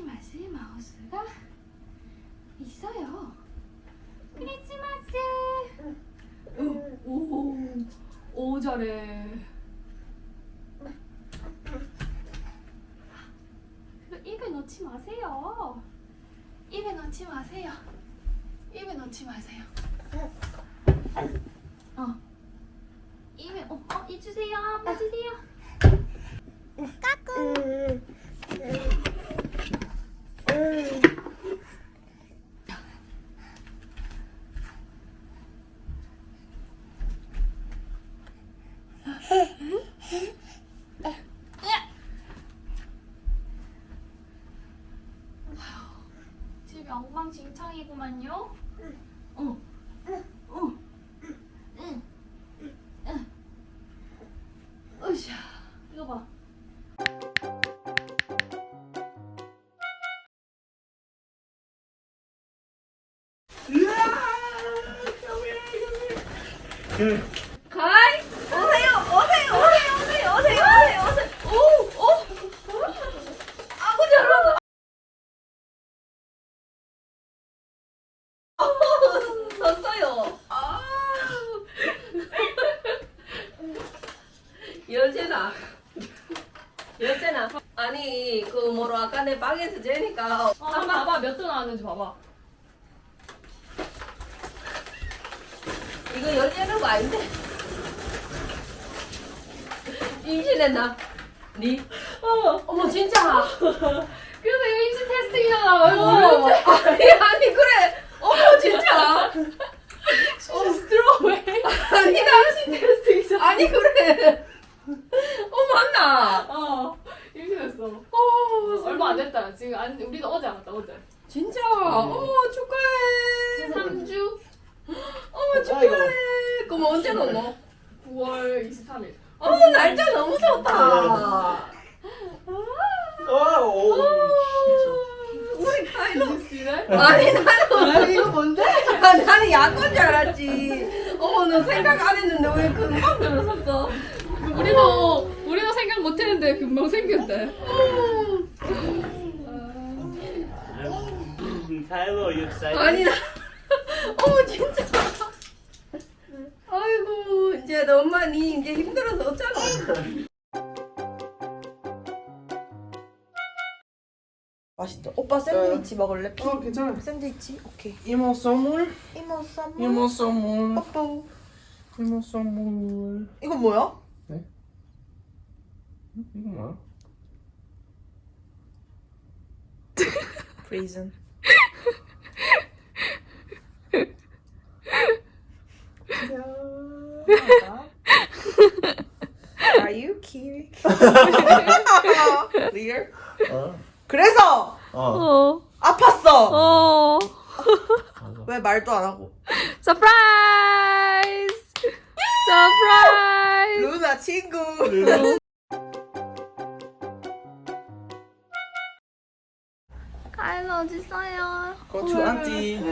크리스마스 마우스가 있어요. 크리스마스. 오, 오, 오 잘해. 입에 넣지 마세요. 입에 넣지 마세요. 입에 넣지 마세요. 어. 입에 어, 어, 이 주세요. 아빠 주세요. 집이 엉망진창이구만요. 어. 어. 응. 응. 으쌰. 이거 봐. 가이 오세요 오세요 오세요 오세요 오세요 오세요 오세요 오오 아버지 알아서 섰어요 아 여제나 여제나 아니 그 뭐로 아까 내 방에서 재니까. 어, 한번 봐봐. 몇 도 나왔는지 봐봐. 이거 열리는 거 아닌데? 임신했나? 니? 어. 어머 진짜. 그래서 임신 테스트이잖아 어머 아니 아니 그래. 어머 진짜. away 아니 나 임신 테스트이잖아. 아니 그래 어 맞나? 어 임신했어 어 얼마 안 됐다 지금 안, 우리도 어제 알았다 어제. 진짜? 어머 축하해. 3주? 어머 축하해. 그럼 언제 넣노? 9월 23일. 어머 날짜 너무 좋다. 오. 우리 카이로 아니 나는 이거 뭔데? 나는 약간 줄 알았지. 어머 너 생각 안 했는데 왜 금방 들었었어? 우리도 우리도 생각 못 했는데 금방 생겼대 You excited? 아니 나 어머 진짜 아이고 이제 너 엄마 니 이제 힘들어서 어쩌나 맛있다. 오빠 샌드위치 먹을래? 어, 괜찮아. 샌드위치? 오케이. 이모 선물? 이모 선물. 이모 선물. 뽀뽀. 이모 선물. 이건 뭐야? 이거 뭐야? 프리즌. Are you kidding? Clear? 어. 그래서 어. 아팠어. 어, 왜 말도 안 하고? 서프라이즈! 서프라이즈! 루나 친구. 카 일로 어딨어요? Go to auntie. 어,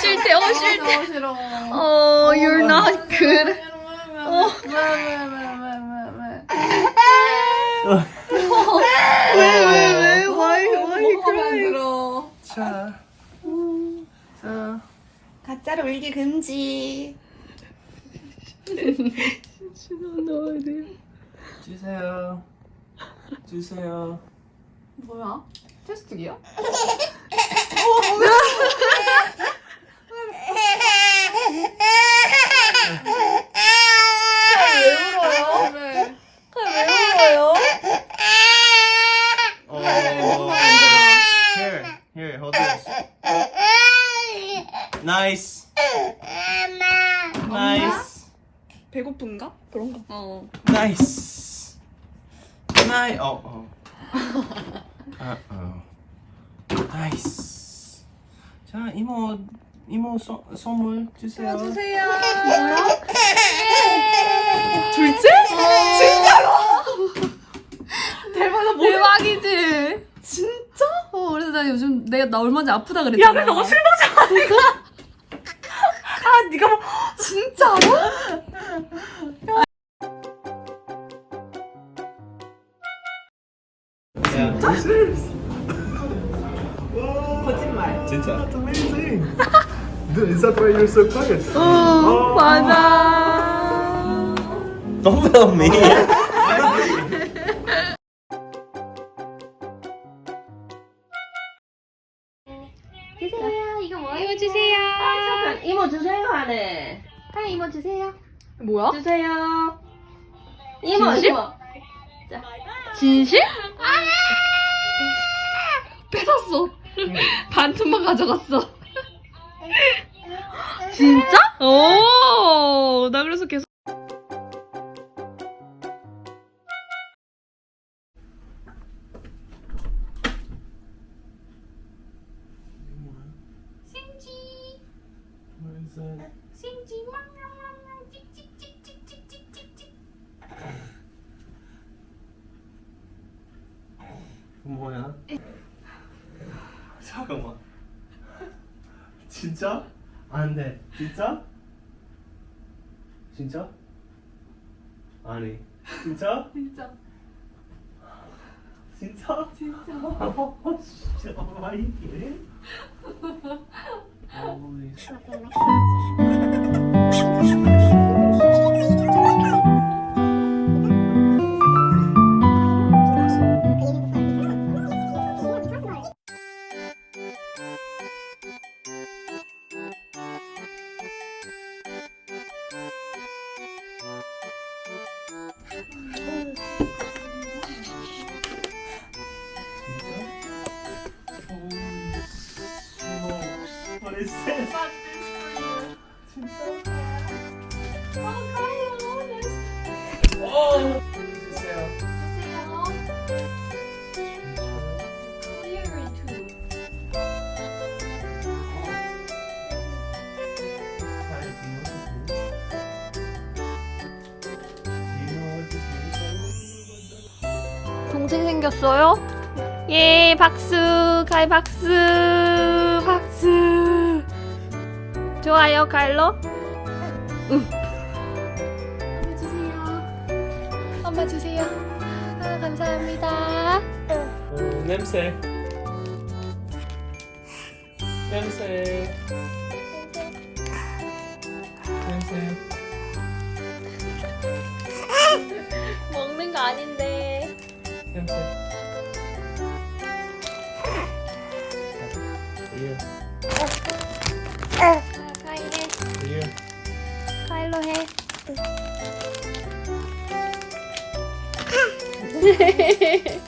싫대, 어, 싫대. 싫어. 어, you're not good. 어, 왜왜왜 why why crying? 들어 자. 자. 가짜로 울기 금지. 주세요. 주세요. 뭐야? 테스트기야? 왜 울어요? 왜? 왜 울어요? 어. Here, here, hold this. Nice. Nice. 배고픈가? 그런가? 어. Nice. Nice. Oh, oh. Nice. 자, 이모 이모 소, 선물 주세요. 주세요. 뭐야? 둘째? 진짜로? 대박, 나 뭐, 대박이지? 진짜? 어, 그래서 나 요즘 내가 나 얼마 전에 아프다 야, 그랬잖아. 근데 너가 술 먹지 않을까? 아, 네가 뭐, 진짜로? Is that why you're so quiet? 어, 맞아. Don't film me. 주세요. 이거 뭐예요? 이거 주세요. 이모 주세요 하네. 빨리 이모 주세요. 뭐야? 주세요. 이모 진심? 이모. 진실? 뺏었어. 반틈만 가져갔어. 진짜? 오, 나 그래서 계속. What is 안 돼. 진짜? 진짜? 아니. 진짜? 진짜. 진짜? 진짜. 진짜. 와 이게? Holy shit. this is. But this for you. 어. 주세요. Do you know what this is? Do you know what this is? 동생 생겼어요? 예, 박수, 가이 박수. 좋아요, 갈로? 엄마 주세요. 엄마 주세요. 아, 감사합니다. 오, 냄새. 냄새. 냄새. 먹는 거 아닌데. 냄새. 아, go ahead.